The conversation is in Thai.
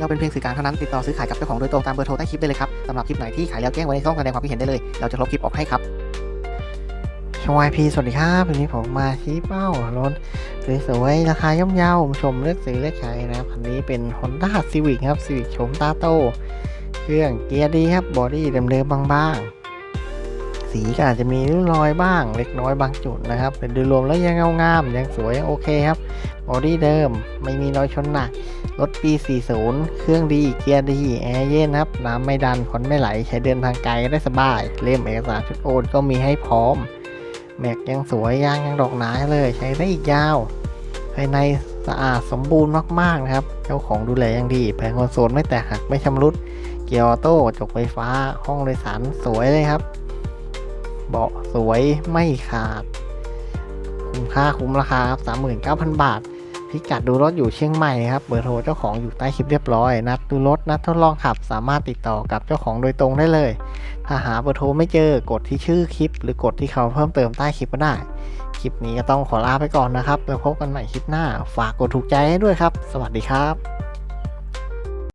เราเป็นเพียงสื่อกลางเท่านั้นติดต่อซื้อขายกับเจ้าของโดยตรงตามเบอร์โทรใต้คลิปได้เลยครับสำหรับคลิปไหนที่ขายแล้วแจ้งไว้ในช่องแสดงความคิดเห็นได้เลย เราจะลบคลิปออกให้ครับชวายพีสวัสดีครับวันนี้ผมมาชี้เป้ารถสวยๆราคาย่อมเยาชมเลือกซื้อเลือกใช้นะครับคันนี้เป็น Honda Civic ครับ Civic โฉมตาโต เครื่องเกียร์ดีครับบอดี้เดิมๆบางๆ สีก็อาจจะมีริ้วรอยบ้างเล็กน้อยบางจุดนะครับแต่โดยรวมแล้วยังเงางามยังสวยยังโอเคครับบอดี้เดิมไม่มีรอยชนหนักรถปี 40 เครื่องดี เกียร์ดี แอร์เย็นครับ น้ำไม่ดันผ่อนไม่ไหล ใช้เดินทางไกลได้สบาย เล่มเอกสารชุดโอนก็มีให้พร้อม แม็กยังสวยยางยังดอกหนาเลย ใช้ได้อีกยาว ภายในสะอาดสมบูรณ์มาก ๆ นะครับ เจ้าของดูแลอย่างดี แผงคอนโซลไม่แตกหักไม่ชำรุด เกียร์ออโต้กระจกไฟฟ้า ห้องโดยสารสวยเลยครับ เบาะสวยไม่ขาด คุ้มค่าคุ้มราคาครับ39,000 บาท พิกัดดูรถอยู่เชียงใหม่ครับ เบอร์โทรเจ้าของอยู่ใต้คลิปเรียบร้อย นัดดูรถ นัดทดลองขับ สามารถติดต่อกับเจ้าของโดยตรงได้เลย ถ้าหาเบอร์โทรไม่เจอกดที่ชื่อคลิป หรือกดที่เขาเพิ่มเติมใต้คลิปก็ได้ คลิปนี้ก็ต้องขอลาไปก่อนนะครับแล้วพบกันใหม่คลิปหน้า ฝากกดถูกใจให้ด้วยครับ สวัสดีครับ